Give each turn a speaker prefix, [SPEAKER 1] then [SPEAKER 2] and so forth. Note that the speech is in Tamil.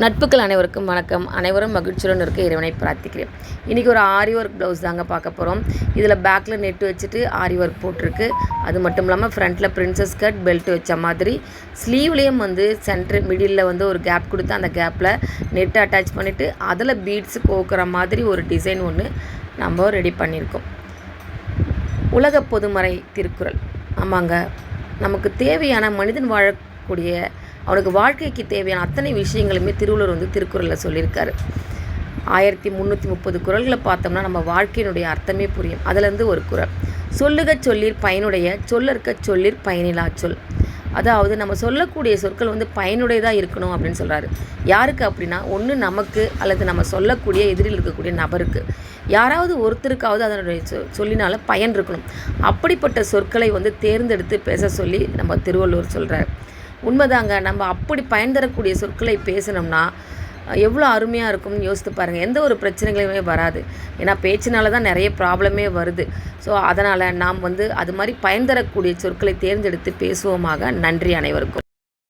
[SPEAKER 1] நட்புகள் அனைவருக்கும் வணக்கம். அனைவரும் மகிழ்ச்சியுடன் இருக்க இறைவனை பிரார்த்திக்கிறேன். இன்றைக்கி ஒரு ஆரி ஒர்க் ப்ளவுஸ் தாங்க பார்க்க போகிறோம் இதில் பேக்கில் நெட்டு வச்சுட்டு ஆரி ஒர்க் போட்டிருக்கு. அது மட்டும் இல்லாமல் ஃப்ரண்ட்டில் பிரின்சஸ் கட் பெல்ட் வச்ச மாதிரி. ஸ்லீவ்லேயும் வந்து சென்டர் மிடில் வந்து ஒரு கேப் கொடுத்து அந்த கேப்பில் நெட்டு அட்டாச் பண்ணிவிட்டு அதில் பீட்ஸ் கோக்குற மாதிரி ஒரு டிசைன் ஒன்று நம்ம ரெடி பண்ணியிருக்கோம். உலக பொதுமறை திருக்குறள். ஆமாங்க. நமக்கு தேவையான மனிதன் வாழக்கூடிய அவனுக்கு வாழ்க்கைக்கு தேவையான அத்தனை விஷயங்களுமே திருவள்ளுவர் வந்து திருக்குறளில் சொல்லியிருக்காரு. ஆயிரத்தி முந்நூற்றி முப்பது குறள்களை பார்த்தோம்னா நம்ம வாழ்க்கையினுடைய அர்த்தமே புரியும். அதுலேருந்து ஒரு குறள். சொல்லுக சொல்லிர் பயனுடைய சொல்லற்க சொல்லிர் பயனிலா சொல். அதாவது நம்ம சொல்லக்கூடிய சொற்கள் வந்து பயனுடையதாக இருக்கணும் அப்படின்னு சொல்கிறாரு யாருக்கு அப்படின்னா ஒன்று நமக்கு அல்லது நம்ம சொல்லக்கூடிய எதிரில் இருக்கக்கூடிய நபருக்கு. யாராவது ஒருத்தருக்காவது அதனுடைய சொ சொல்லினால பயன் இருக்கணும். அப்படிப்பட்ட சொற்களை வந்து தேர்ந்தெடுத்து பேச சொல்லி நம்ம திருவள்ளுவர் சொல்கிறார் உண்மைதாங்க நம்ம அப்படி பயன் தரக்கூடிய சொற்களை பேசினோம்னா எவ்வளோ அருமையாக இருக்கும்னு யோசித்து பாருங்கள் எந்த ஒரு பிரச்சனைகளுமே வராது. ஏன்னா பேச்சினால தான் நிறைய ப்ராப்ளமே வருது. ஸோ அதனால் நாம் வந்து அது மாதிரி பயன் தரக்கூடிய சொற்களை தேர்ந்தெடுத்து பேசுவோமாக. நன்றி அனைவருக்கும்.